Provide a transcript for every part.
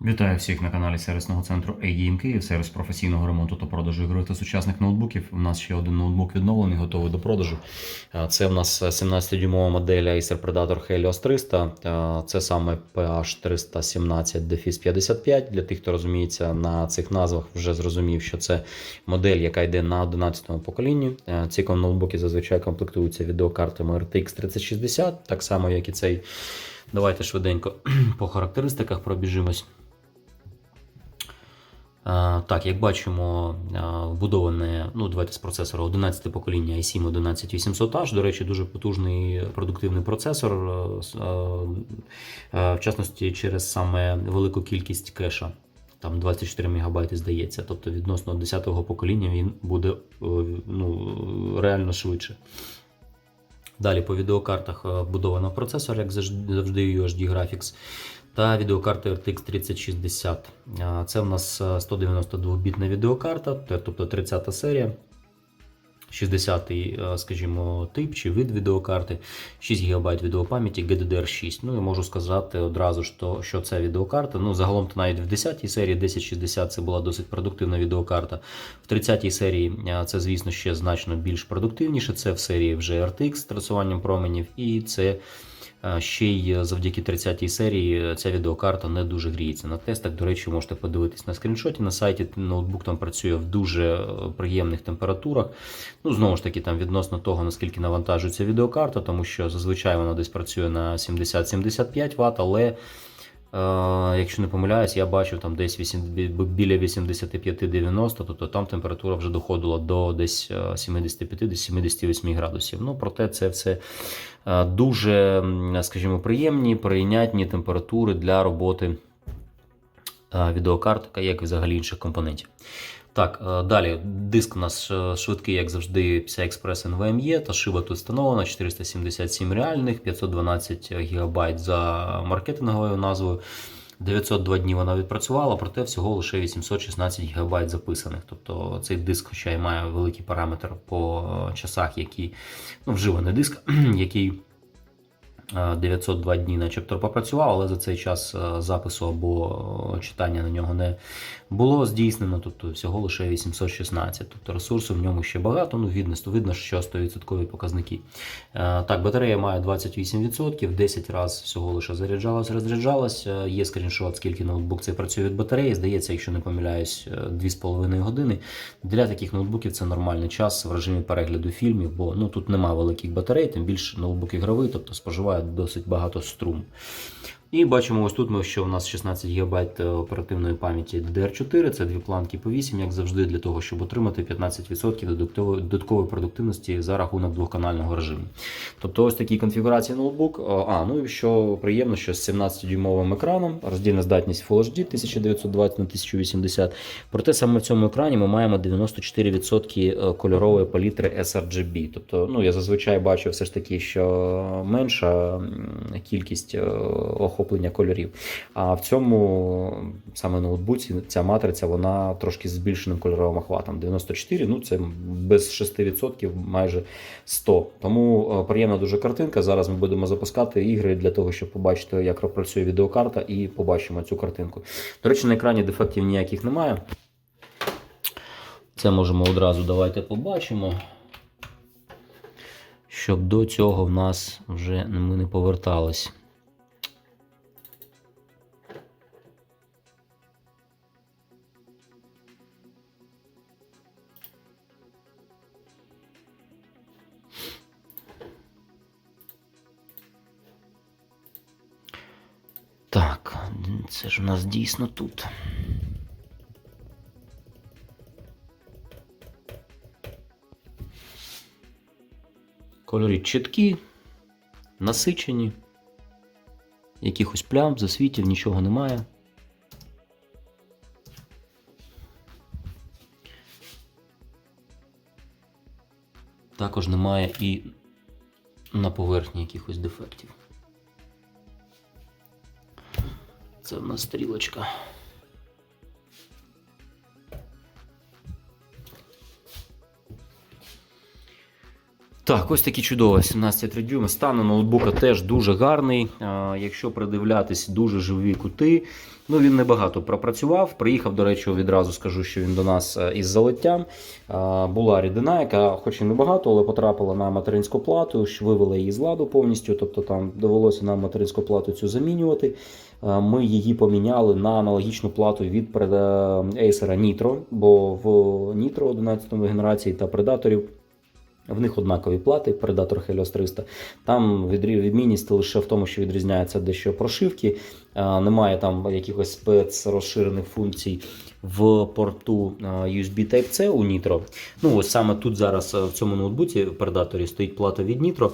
Вітаю всіх на каналі сервісного центру ADM Київ, сервіс професійного ремонту та продажу ігрових та сучасних ноутбуків. У нас ще один ноутбук відновлений, готовий до продажу. Це в нас 17-дюймова модель Acer Predator Helios 300. Це саме PH 317 Defis 55. Для тих, хто розуміється на цих назвах, вже зрозумів, що це модель, яка йде на 11-му поколінні. Ці ноутбуки зазвичай комплектуються відеокартами RTX 3060, так само, як і цей. Давайте швиденько по характеристиках пробіжимось. Так, як бачимо, вбудоване, ну давайте з процесора 11 покоління i7 11800H. До речі, дуже потужний продуктивний процесор, в частності через саме велику кількість кеша. Там 24 МБ здається. Тобто відносно 10-го покоління він буде е, ну, реально швидше. Далі по відеокартах е, вбудовано процесор, як завжди UHD Graphics, та відеокарта RTX 3060. Це в нас 192-бітна відеокарта, тобто 30-та серія. 60-й, е, скажімо, тип чи вид відеокарти, 6 ГБ відеопам'яті GDDR6. Ну і можу сказати одразу, що, це відеокарта. Ну, загалом то навіть в 10-й серії 1060 це була досить продуктивна відеокарта. В 30-й серії е, це, звісно, ще значно більш продуктивніше. Це в серії вже RTX з трасуванням променів, і це е, ще й завдяки 30-й серії е, ця відеокарта не дуже гріється. На тестах, до речі, можете подивитись на скріншоті. На сайті ноутбук там працює в дуже е, приємних температурах. Ну, знову ж таки, там відносно того, наскільки навантажується відеокарта, тому що зазвичай вона десь працює на 70-75 Вт, але. Е, якщо не помиляюсь, я бачив там десь 8, біля 85-90, тобто там температура вже доходила до десь е, 75-78 градусів. Ну, проте це все е, дуже, скажімо, приємні, прийнятні температури для роботи е, відеокарт, як і взагалі інших компонентів. Так, е, далі диск у нас е, швидкий, як завжди, PCI Express NVMe, та шива тут встановлена 477 реальних, 512 ГБ за маркетинговою назвою. 902 дні вона відпрацювала, проте всього лише 816 ГБ записаних. Тобто цей диск, хоча й має великий параметр по е, часах, які ну, вживаний диск, який 902 дні начебто попрацював, але за цей час е, запису або е, читання на нього не було здійснено, тобто всього лише 816. Тобто ресурсу в ньому ще багато, ну видно, що 100% показники. Е, Так, батарея має 28%, 10 разів всього лише заряджалась, розряджалась. Е, Є скріншот, скільки ноутбук цей працює від батареї. Здається, якщо не помиляюсь, е, 2,5 години. Для таких ноутбуків це нормальний час в режимі перегляду фільмів, бо ну, тут нема великих батарей, тим більше ноутбук ігровий, тобто споживає досить багато струм. І бачимо ось тут, ми, що у нас 16 ГБ оперативної пам'яті DDR4, це дві планки по 8, як завжди, для того, щоб отримати 15% додаткової, продуктивності за рахунок двохканального режиму. Тобто ось такі конфігурації ноутбук. А, ну і що приємно, що з 17-дюймовим екраном, роздільна здатність Full HD 1920 на 1080. Проте саме в цьому екрані ми маємо 94% кольорової палітри sRGB. Тобто, ну я зазвичай бачу все ж таки, що менша кількість е, охоплення кольорів. А в цьому саме ноутбуці ця матриця вона трошки з збільшеним кольоровим охватом. 94, ну це без 6%, майже 100. Тому е, приємна дуже картинка. Зараз ми будемо запускати ігри для того, щоб побачити, як працює відеокарта, і побачимо цю картинку. До речі, на екрані дефектів ніяких немає. Це можемо одразу давайте побачимо. Щоб до цього в нас вже ми не повертались. Це ж у нас дійсно тут. Кольори чіткі, насичені, якихось плям, засвітів, нічого немає. Також немає і на поверхні якихось дефектів. Це в нас стрілочка. Так. Ось такі чудові 17,3 дюйма. Стан у ноутбука теж дуже гарний. Якщо придивлятись, дуже живі кути. Ну, він небагато пропрацював. Приїхав, до речі, відразу скажу, що він до нас е, із залиттям. Була рідина, яка, хоч і небагато, але потрапила на материнську плату, вивела її з ладу повністю. Тобто там довелося нам материнську плату цю замінювати. А, Ми її поміняли на аналогічну плату від пред- Acer Nitro, бо в Nitro 11 генерації та предаторів. В них однакові плати, Predator Helios 300. Там відмінність лише в тому, що відрізняється дещо прошивки. Немає там якихось спецрозширених функцій в порту USB Type-C у Nitro. Ну, ось саме тут зараз в цьому ноутбуці в Predator стоїть плата від Nitro.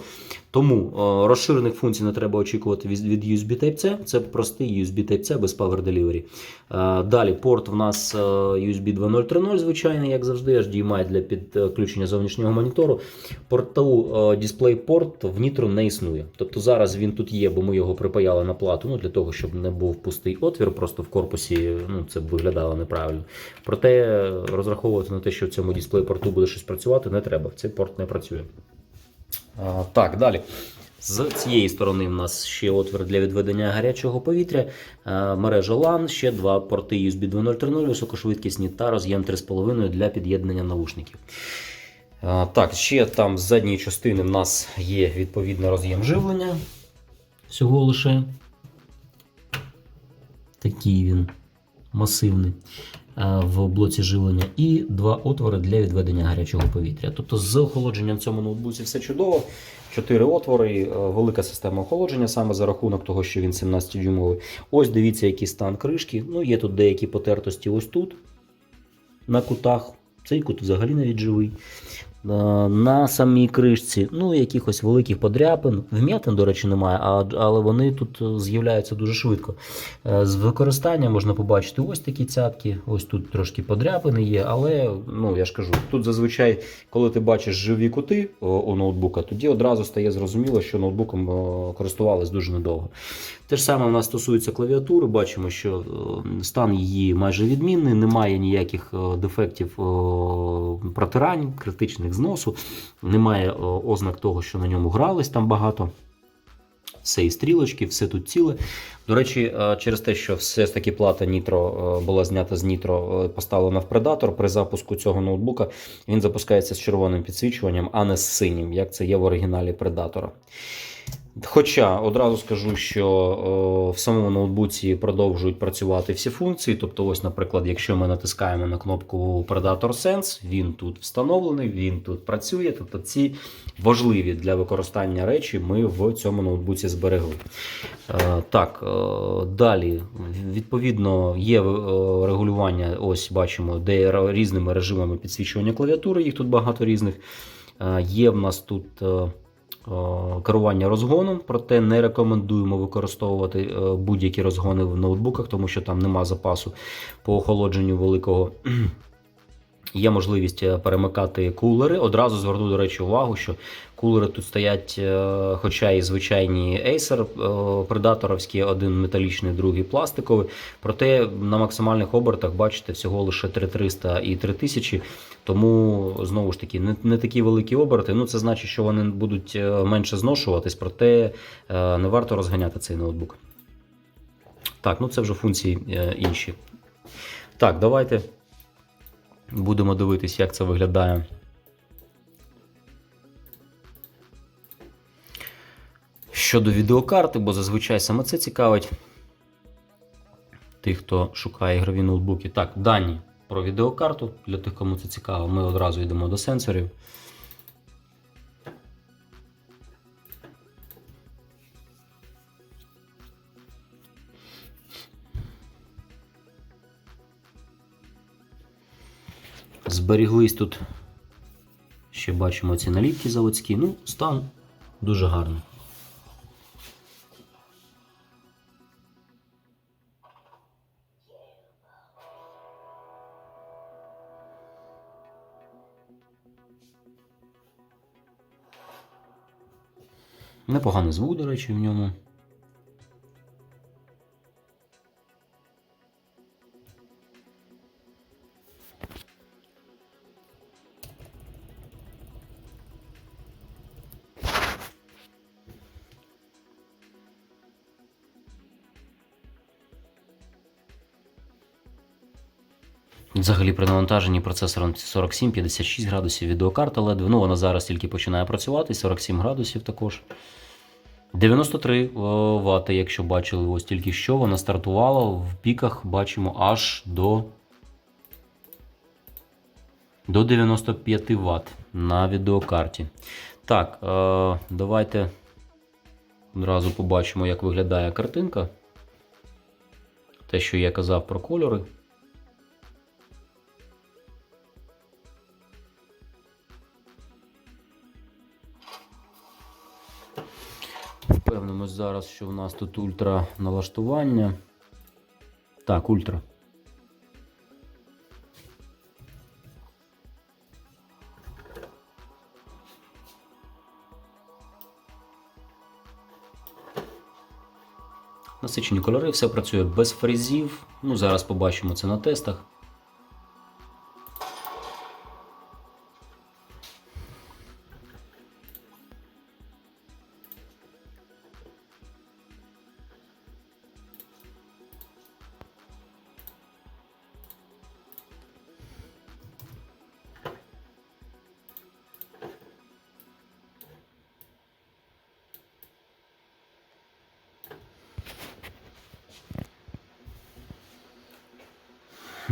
Тому розширених функцій не треба очікувати від, USB Type-C. Це простий USB Type-C без Power Delivery. Далі порт в нас USB 2.0.3.0, звичайний, як завжди, HDMI для підключення зовнішнього монітору. Порту DisplayPort в Nitro не існує. Тобто зараз він тут є, бо ми його припаяли на плату, ну для того, щоб не був пустий отвір, просто в корпусі ну, це б виглядало неправильно. Проте розраховувати на те, що в цьому DisplayPort буде щось працювати, не треба. Цей порт не працює. А, так, далі. З цієї сторони в нас ще отвір для відведення гарячого повітря, е, мережа LAN, ще два порти USB 2.0.3.0 високошвидкісні та роз'єм 3.5 для під'єднання навушників. Е, Так, ще там з задньої частини в нас є відповідний роз'єм живлення. Всього лише такий він масивний е, в блоці живлення, і два отвори для відведення гарячого повітря. Тобто з охолодженням в цьому ноутбуці все чудово. Чотири отвори, е, велика система охолодження саме за рахунок того, що він 17-дюймовий. Ось дивіться, який стан кришки. Ну, є тут деякі потертості ось тут, на кутах. Цей кут взагалі навіть живий. Е, На самій кришці, ну, якихось великих подряпин. Вм'ятин, до речі, немає, але вони тут е, з'являються дуже швидко. Е, З використання можна побачити ось такі цятки, ось тут трошки подряпини є, але ну, я ж кажу, тут зазвичай, коли ти бачиш живі кути у ноутбука, тоді одразу стає зрозуміло, що ноутбуком користувались дуже недовго. Те ж саме в нас стосується клавіатури, бачимо, що стан її майже відмінний, немає ніяких дефектів протирань, критичних зносу, немає ознак того, що на ньому грались там багато. Все і стрілочки, все тут ціле. До речі, е, через те, що все ж таки плата Nitro е, була знята з е, поставлена в предатор. при запуску цього ноутбука він запускається з червоним підсвічуванням, а не з синім, як це є в оригіналі Predator. Хоча одразу скажу, що о, в самому ноутбуці продовжують працювати всі функції. Тобто, ось, наприклад, якщо ми натискаємо на кнопку Predator Sense, він тут встановлений, він тут працює. Тобто ці важливі для використання речі ми в цьому ноутбуці зберегли. Е, так, е, далі, відповідно, є е, регулювання, ось бачимо, де різними режимами підсвічування клавіатури, їх тут багато різних. Е, Є в нас тут. Е, Керування розгоном, проте не рекомендуємо використовувати е, будь-які розгони в ноутбуках, тому що там нема запасу по охолодженню великого. Є можливість е, перемикати кулери. Одразу зверну, до речі, увагу, що кулери тут стоять, е, хоча і звичайні Acer е, предаторовські, один металічний, другий пластиковий. Проте на максимальних обертах бачите всього лише 3300 і 3000. Тому знову ж таки не, не такі великі оберти. Ну це значить, що вони будуть менше зношуватись, проте не варто розганяти цей ноутбук. Так, ну це вже функції інші. Так, давайте будемо дивитись, як це виглядає. Щодо відеокарти, бо зазвичай саме це цікавить тих, хто шукає ігрові ноутбуки. Так, дані про відеокарту. Для тих, кому це цікаво, ми одразу йдемо до сенсорів. Зберіглись тут. Ще бачимо ці наліпки заводські. Ну, стан дуже гарний. Непоганий звук, до речі, в ньому. Взагалі при навантаженні процесором 47-56 градусів, відеокарта LED, ну вона зараз тільки починає працювати, 47 градусів також. 93 Вт, якщо бачили, ось тільки що вона стартувала, в піках бачимо аж до, до 95 Вт на відеокарті. Так, е, давайте одразу побачимо, як виглядає картинка. Те, що я казав про кольори. Зараз, що в нас тут ультра налаштування. Так, ультра. Насичені кольори, все працює без фрезів. Ну, зараз побачимо це на тестах.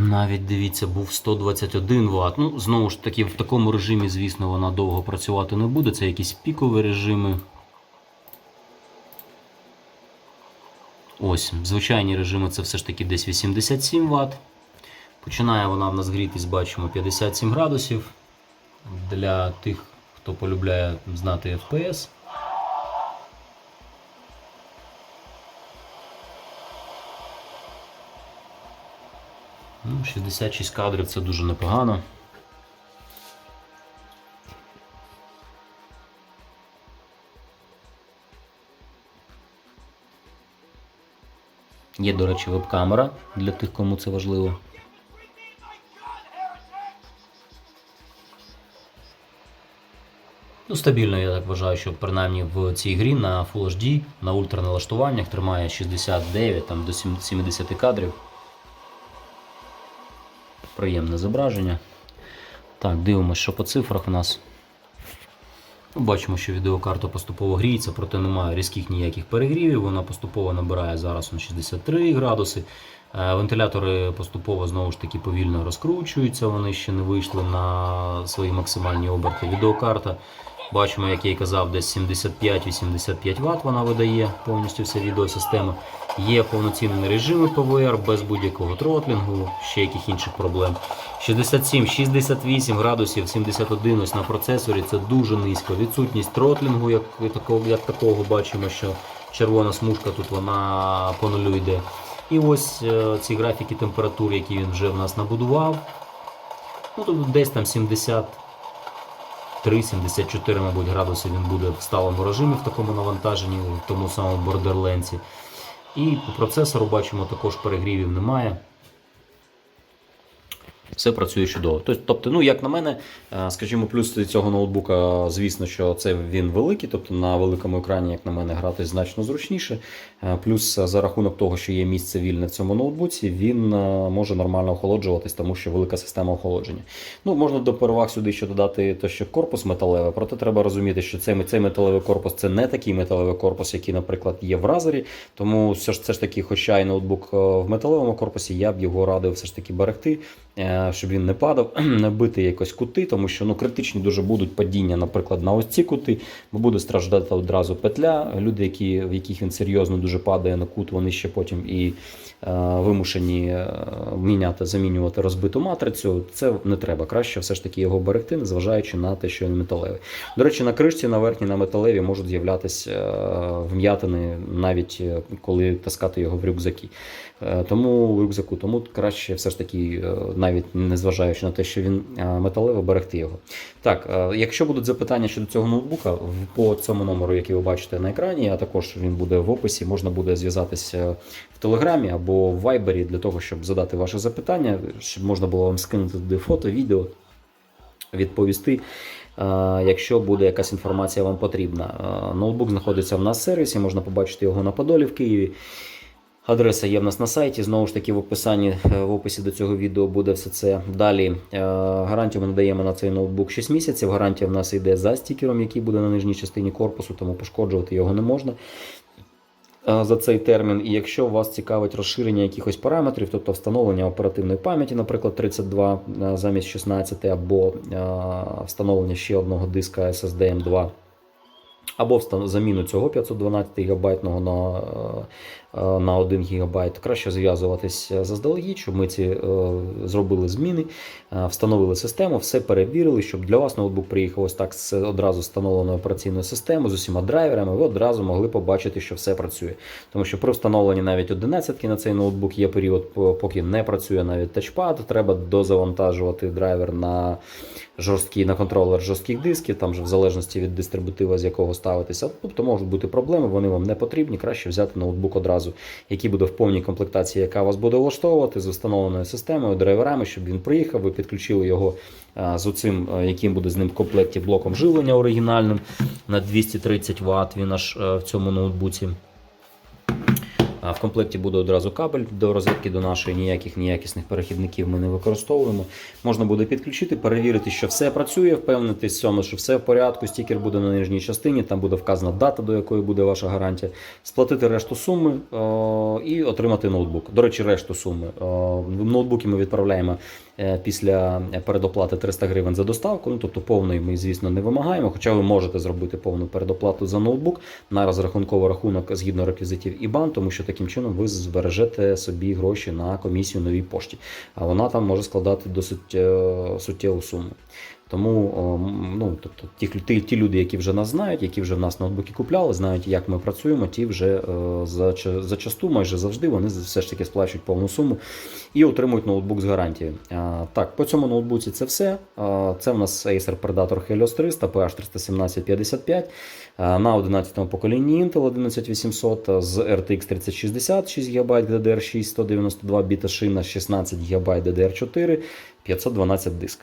Навіть дивіться, був 121 Вт. Ну, знову ж таки, в такому режимі, звісно, вона довго працювати не буде. Це якісь пікові режими. Ось, звичайні режими це все ж таки десь 87 Вт. Починає вона в нас грітись, бачимо, 57 градусів. Для тих, хто полюбляє знати FPS. 66 кадрів це дуже непогано. Є, до речі, веб-камера для тих, кому це важливо. Ну, стабільно, я так вважаю, що принаймні в цій грі на Full HD, на ультраналаштуваннях тримає 69 там, до 70 кадрів. Приємне зображення. Так, дивимося, що по цифрах у нас. Бачимо, що відеокарта поступово гріється, проте немає різких ніяких перегрівів. Вона поступово набирає зараз на 63 градуси. Е, Вентилятори поступово знову ж таки повільно розкручуються, вони ще не вийшли на свої максимальні оберти. Відеокарта, бачимо, як я і казав, десь 75-85 Вт вона видає повністю вся відеосистема. Є повноцінні режими ПВР без будь-якого тротлінгу, ще яких інших проблем. 67, 68 градусів, 71 ось на процесорі це дуже низько. Відсутність тротлінгу, як такого, як такого бачимо, що червона смужка тут вона по нулю йде. І ось е, ці графіки температур, які він вже в нас набудував. Ну, тут десь там 73-74, мабуть, градуси він буде в сталому режимі в такому навантаженні, в тому самому бордерленці. І по процесору бачимо, також перегрівів немає. Все працює чудово. Тобто, ну як на мене, е, скажімо, плюс цього ноутбука, звісно, що це він великий, тобто на великому екрані, як на мене, грати значно зручніше. Е, Плюс е, за рахунок того, що є місце вільне в цьому ноутбуці, він може нормально охолоджуватись, тому що велика система охолодження. Ну, можна до переваг сюди ще додати те, що корпус металевий, проте треба розуміти, що цей, цей металевий корпус це не такий металевий корпус, який, наприклад, є в Razer, тому все ж, все ж таки, хоча й ноутбук в металевому корпусі, я б його радив все ж таки берегти, щоб він не падав, не бити якось кути, тому що ну, критичні дуже будуть падіння, наприклад, на ось ці кути, бо буде страждати одразу петля. Люди, які, в яких він серйозно дуже падає на кут, вони ще потім і е, вимушені е, міняти, замінювати розбиту матрицю. Це не треба. Краще все ж таки його берегти, незважаючи на те, що він металевий. До речі, на кришці на верхній на металеві можуть з'являтися е, вм'ятини, навіть е, коли таскати його в рюкзаки. Е, Тому в рюкзаку, тому краще все ж таки, навіть не зважаючи на те, що він е, металевий, берегти його. Так, е, якщо будуть запитання щодо цього ноутбука, по цьому номеру, який ви бачите на екрані, а також він буде в описі, можна буде зв'язатися в Телеграмі або в Вайбері для того, щоб задати ваше запитання, щоб можна було вам скинути туди фото, відео, відповісти. е, Якщо буде якась інформація вам потрібна, ноутбук знаходиться в нас в сервісі, можна побачити його на Подолі в Києві. Адреса є в нас на сайті. Знову ж таки, в описанні е, в описі до цього відео буде все це. Далі е, гарантію ми надаємо на цей ноутбук 6 місяців. Гарантія в нас йде за стікером, який буде на нижній частині корпусу, тому пошкоджувати його не можна. е, За цей термін, і якщо вас цікавить розширення якихось параметрів, тобто встановлення оперативної пам'яті, наприклад, 32 е, замість 16, або встановлення ще одного диска SSD M2, або заміну цього 512 ГБ на, е, е, на 1 ГБ, краще зв'язуватись е, заздалегідь, щоб ми ці зробили зміни, встановили систему, все перевірили, щоб для вас ноутбук приїхав ось так з одразу встановленою операційною системою з усіма драйверами, ви одразу могли побачити, що все працює. Тому що при встановленні навіть 11 на цей ноутбук є період, поки не працює навіть тачпад, треба дозавантажувати драйвер на жорсткий на контролер жорстких дисків, там же в залежності від дистрибутива, з якого ставитися. Тобто можуть бути проблеми, вони вам не потрібні. Краще взяти ноутбук одразу, який буде в повній комплектації, яка вас буде влаштовувати з встановленою системою, драйверами, щоб він приїхав, ви підключили його з оцим, яким буде з ним в комплекті блоком живлення оригінальним на 230 Вт. Він аж в цьому ноутбуці. А В комплекті буде одразу кабель до розетки до нашої, ніяких ніякісних перехідників ми не використовуємо. Можна буде підключити, перевірити, що все працює, впевнитись в цьому, що все в порядку. Стікер буде на нижній частині, там буде вказана дата, до якої буде ваша гарантія. Сплатити решту суми о, і отримати ноутбук. До речі, решту суми. О, ноутбуки ми відправляємо е, після передоплати 300 гривень за доставку. Ну тобто повної ми, звісно, не вимагаємо. Хоча ви можете зробити повну передоплату за ноутбук на розрахунковий рахунок згідно реквізитів ІБАН, тому що таким чином ви збережете собі гроші на комісію новій пошті. А вона там може складати досить е, суттєву суму. Тому ну, тобто, ті, ті, люди, які вже нас знають, які вже в нас ноутбуки купляли, знають, як ми працюємо, ті вже е, за, зачасту, майже завжди, вони все ж таки сплачують повну суму і отримують ноутбук з гарантією. Так, по цьому ноутбуці це все. Це в нас Acer Predator Helios 300 PH 31755 а, на 11 поколінні Intel 11800 з RTX 3060, 6 ГБ DDR6, 192 біта шина, 16 ГБ DDR4, 512 диск.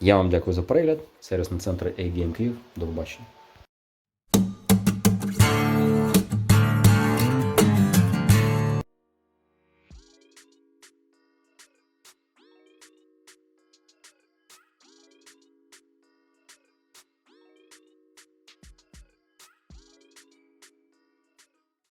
Я вам дякую за перегляд. Сервісний центр A-Game Київ. До побачення.